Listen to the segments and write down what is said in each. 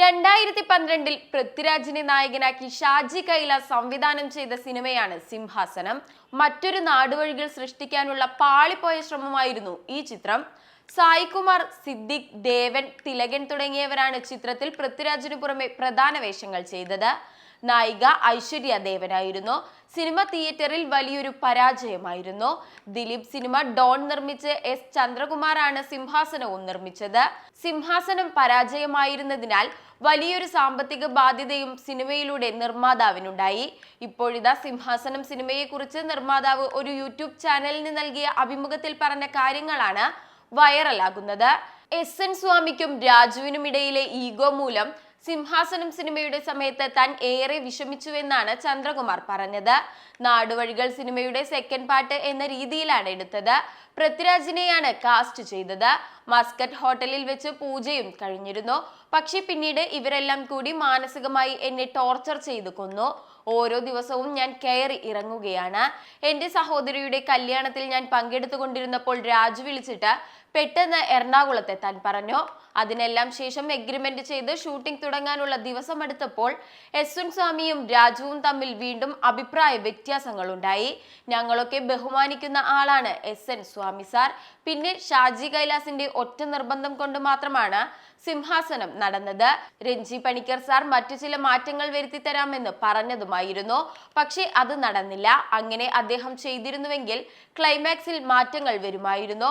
രണ്ടായിരത്തി പന്ത്രണ്ടിൽ പൃഥ്വിരാജിനെ നായകനാക്കി ഷാജി കൈലാസ് സംവിധാനം ചെയ്ത സിനിമയാണ് സിംഹാസനം. മറ്റൊരു നാടുവഴികൾ സൃഷ്ടിക്കാനുള്ള പാളിപ്പോയ ശ്രമമായിരുന്നു ഈ ചിത്രം. സായികുമാർ സിദ്ദിഖ് ദേവൻ തിലകൻ തുടങ്ങിയവരാണ് ചിത്രത്തിൽ പൃഥ്വിരാജിനു പുറമെ പ്രധാന വേഷങ്ങൾ ചെയ്തത്. നായിക ഐശ്വര്യ ദേവനായിരുന്നു. സിനിമ തിയേറ്ററിൽ വലിയൊരു പരാജയമായിരുന്നു. ദിലീപ് സിനിമ ഡോൺ നിർമ്മിച്ച് എസ് ചന്ദ്രകുമാറാണ് സിംഹാസനവും നിർമ്മിച്ചത്. സിംഹാസനം പരാജയമായിരുന്നതിനാൽ വലിയൊരു സാമ്പത്തിക ബാധ്യതയും സിനിമയിലൂടെ നിർമ്മാതാവിനുണ്ടായി. ഇപ്പോഴിതാ സിംഹാസനം സിനിമയെക്കുറിച്ച് നിർമ്മാതാവ് ഒരു യൂട്യൂബ് ചാനലിന് നൽകിയ അഭിമുഖത്തിൽ പറഞ്ഞ കാര്യങ്ങളാണ് വൈറലാകുന്നത്. എസ് എൻ സ്വാമിക്കും രാജുവിനും ഇടയിലെ ഈഗോ മൂലം സിംഹാസനം സിനിമയുടെ സമയത്ത് താൻ ഏറെ വിഷമിച്ചുവെന്നാണ് ചന്ദ്രകുമാർ പറഞ്ഞത്. നാടുവഴികൾ സിനിമയുടെ സെക്കൻഡ് പാർട്ട് എന്ന രീതിയിലാണ് എടുത്തത്. പൃഥ്വിരാജിനെയാണ് കാസ്റ്റ് ചെയ്തത്. മസ്കറ്റ് ഹോട്ടലിൽ വെച്ച് പൂജയും കഴിഞ്ഞിരുന്നു. പക്ഷെ പിന്നീട് ഇവരെല്ലാം കൂടി മാനസികമായി എന്നെ ടോർച്ചർ ചെയ്തു കൊന്നു. ഓരോ ദിവസവും ഞാൻ കയറി ഇറങ്ങുകയാണ്. എന്റെ സഹോദരിയുടെ കല്യാണത്തിൽ ഞാൻ പങ്കെടുത്തുകൊണ്ടിരുന്നപ്പോൾ രാജു വിളിച്ചിട്ട് പെട്ടെന്ന് എറണാകുളത്തെത്താൻ പറഞ്ഞു. അതിനെല്ലാം ശേഷം എഗ്രിമെന്റ് ചെയ്ത് ഷൂട്ടിംഗ് തുടങ്ങാനുള്ള ദിവസം അടുത്തപ്പോൾ എസ് സ്വാമിയും രാജുവും തമ്മിൽ വീണ്ടും അഭിപ്രായ വ്യത്യാസങ്ങൾ ഉണ്ടായി ഞങ്ങളൊക്കെ ബഹുമാനിക്കുന്ന ആളാണ് എസ് എൻ സ്വാമി സാർ. പിന്നെ ഷാജി കൈലാസിന്റെ ഒറ്റ നിർബന്ധം കൊണ്ട് മാത്രമാണ് സിംഹാസനം നടന്നത്. രഞ്ജി പണിക്കർ സാർ മറ്റു ചില മാറ്റങ്ങൾ വരുത്തി തരാമെന്ന് പറഞ്ഞതുമായിരുന്നു. പക്ഷേ അത് നടന്നില്ല. അങ്ങനെ അദ്ദേഹം ചെയ്തിരുന്നുവെങ്കിൽ ക്ലൈമാക്സിൽ മാറ്റങ്ങൾ വരുമായിരുന്നു.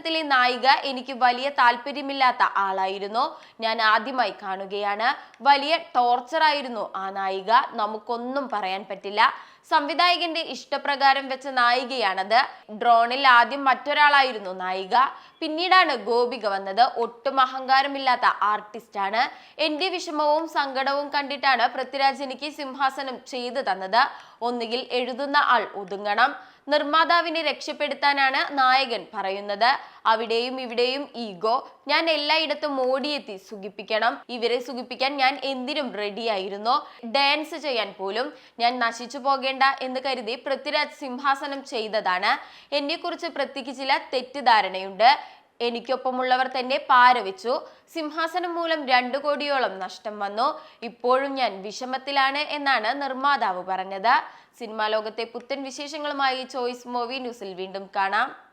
സിംഹാസനത്തിലെ നായിക എനിക്ക് വലിയ താല്പര്യമില്ലാത്ത ആളായിരുന്നു. ഞാൻ ആദ്യമായി കാണുകയാണ്. വലിയ ടോർച്ചർ ആയിരുന്നു ആ നായിക. നമുക്കൊന്നും പറയാൻ പറ്റില്ല. സംവിധായകന്റെ ഇഷ്ടപ്രകാരം വെച്ച നായികയാണത്. ഡ്രോണിൽ ആദ്യം മറ്റൊരാളായിരുന്നു നായിക. പിന്നീടാണ് ഗോപിക വന്നത്. ഒട്ടും അഹങ്കാരമില്ലാത്ത ആർട്ടിസ്റ്റാണ്. എന്റെ വിഷമവും സങ്കടവും കണ്ടിട്ടാണ് പൃഥ്വിരാജ് എനിക്ക് സിംഹാസനം ചെയ്തു തന്നത്. ഒന്നുകിൽ എഴുതുന്ന ആൾ ഒതുങ്ങണം. നിർമ്മാതാവിനെ രക്ഷപ്പെടുത്താനാണ് നായകൻ പറയുന്നത്. അവിടെയും ഇവിടെയും ഈഗോ. ഞാൻ എല്ലായിടത്തും ഓടിയെത്തി സുഖിപ്പിക്കണം. ഇവരെ സുഖിപ്പിക്കാൻ ഞാൻ എന്തിനും റെഡിയായിരുന്നു ഡാൻസ് ചെയ്യാൻ പോലും. ഞാൻ നശിച്ചു പോകേണ്ട എന്ന് കരുതി പൃഥ്വിരാജ് സിംഹാസനം ചെയ്തതാണ്. എന്നെക്കുറിച്ച് പൃഥ്വിക്ക് ചില തെറ്റിദ്ധാരണയുണ്ട്. എനിക്കൊപ്പമുള്ളവർ തന്നെ പാരവിച്ചു. സിംഹാസനം മൂലം രണ്ടു കോടിയോളം നഷ്ടം വന്നു. ഇപ്പോഴും ഞാൻ വിഷമത്തിലാണ് എന്നാണ് നിർമ്മാതാവ് പറഞ്ഞത്. സിനിമാ ലോകത്തെ പുത്തൻ വിശേഷങ്ങളുമായി ചോയ്സ് മൂവി ന്യൂസിൽ വീണ്ടും കാണാം.